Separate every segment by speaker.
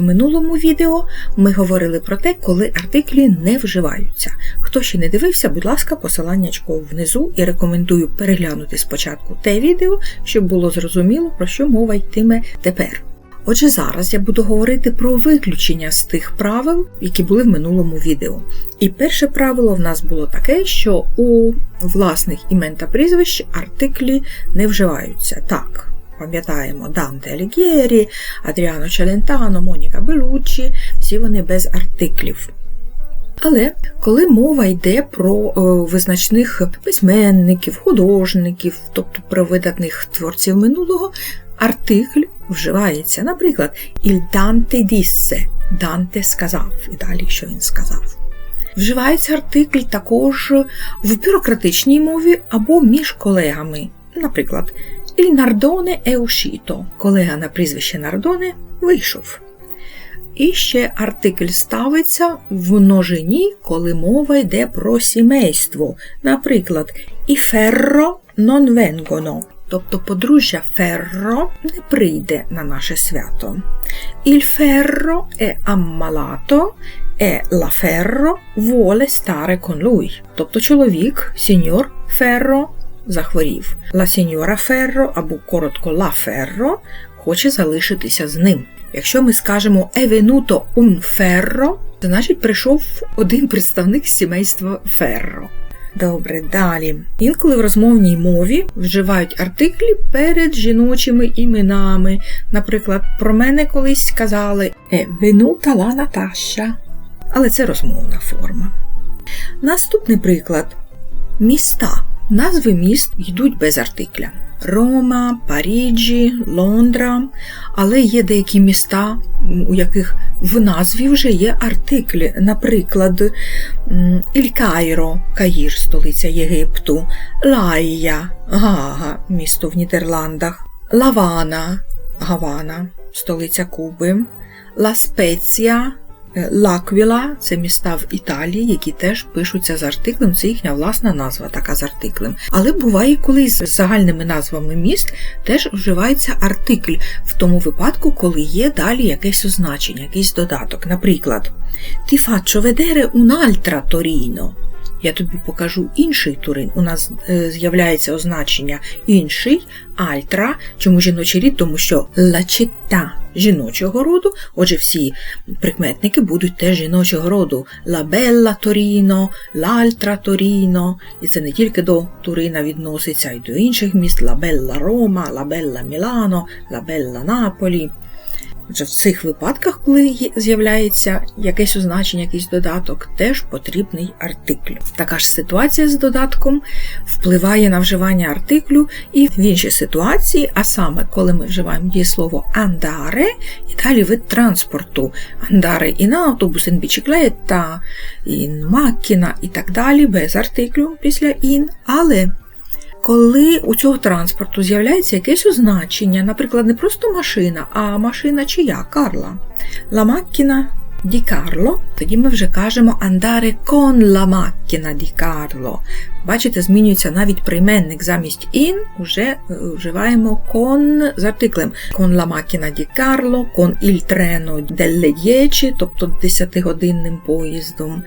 Speaker 1: В минулому відео ми говорили про те, коли артиклі не вживаються. Хто ще не дивився, будь ласка, посиланнячко внизу і рекомендую переглянути спочатку те відео, щоб було зрозуміло, про що мова йтиме тепер. Отже, зараз я буду говорити про виключення з тих правил, які були в минулому відео. І перше правило в нас було таке, що у власних імен та прізвищ артиклі не вживаються. Так, пам'ятаємо Данте Алігєрі, Адріано Челентано, Моніка Белуччі, всі вони без артиклів. Але коли мова йде про е, визначних письменників, художників, тобто про видатних творців минулого, артикль вживається. Наприклад, «Il Dante disse» Данте сказав, і далі що він сказав. Вживається артикль також в бюрократичній мові або між колегами. Наприклад, «Il Nardone è uscito» колега на прізвище Нардоне вийшов. І ще артикль ставиться в множині, коли мова йде про сімейство. Наприклад, і ферро non vengono, тобто подружжя ферро не прийде на наше свято. Il ferro è ammalato e la ferro vuole stare con lui. Тобто чоловік, сеньор Ферро, захворів. Signora Ferro або коротко La Ferro хоче залишитися з ним. Якщо ми скажемо «È venuto un ferro», це значить прийшов один представник сімейства Ферро. Добре, далі. Інколи в розмовній мові вживають артиклі перед жіночими іменами. Наприклад, про мене колись «È venuta la Natasha». Але це розмовна форма. Наступний приклад. Міста. Назви міст йдуть без артикля. Рома, Паріджі, Лондра, але є деякі міста, у яких в назві вже є артиклі. Наприклад, Іль Кайро, Каїр, столиця Єгипту, Лайя, Гага, місто в Нідерландах, Лавана, Гавана, столиця Куби, Ла Спеція, Лаквіла це міста в Італії, які теж пишуться з артиклем, це їхня власна назва, така з артиклем. Але буває, коли з загальними назвами міст теж вживається артикль в тому випадку, коли є далі якесь означення, якийсь додаток. Наприклад, Ти faccio vedere un'altra Torino. Я тобі покажу інший Турин. У нас е, з'являється означення інший, альтра. Чому жіночий рід? Тому що città жіночого роду, отже, всі прикметники будуть теж жіночого роду. Bella Torino, l'altra Torino. І це не тільки до Турина відноситься, а й до інших міст La bella Milano, La bella Napoli. Отже, в цих випадках, коли з'являється якесь означення, якийсь додаток, теж потрібний артикль. Така ж ситуація з додатком впливає на вживання артиклю і в інші ситуації, а саме, коли ми вживаємо дієслово andare і далі вид транспорту. Andare in autobus, in bicicletta, in macchina і так далі, без артиклю після in, але коли у цього транспорту з'являється якесь означення, наприклад, не просто машина, а машина чия Карла. La macchina di Carlo, тоді ми вже кажемо andare con la macchina di Carlo. Бачите, змінюється навіть прийменник замість in, вже вживаємо con з артиклем. Con la macchina di Carlo, con il treno delle 10, тобто 10-годинним поїздом.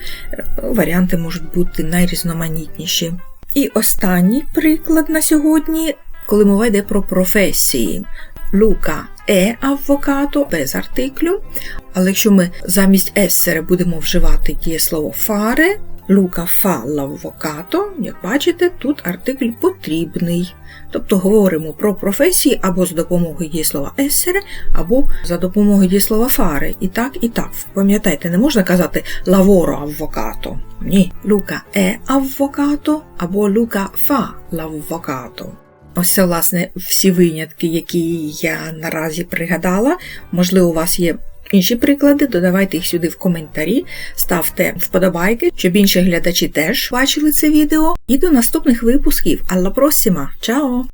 Speaker 1: Варіанти можуть бути найрізноманітніші. І останній приклад на сьогодні, коли мова йде про професії. Лука е аввокато без артиклю. Але якщо ми замість ессере будемо вживати дієслово фаре, Лука фа лаввокато, як бачите, тут артикль потрібний. Тобто говоримо про професії або з допомогою дієслова ессере, або за допомогою дієслова фаре. І так, і так. Пам'ятайте, не можна казати лаворо аввокато. Ні. Лука е аввокато або Лука фа лаввокато. Ось власне, всі винятки, які я наразі пригадала. Можливо, у вас є інші приклади, додавайте їх сюди в коментарі, ставте вподобайки, щоб інші глядачі теж бачили це відео. І до наступних випусків. Алла просіма! Чао!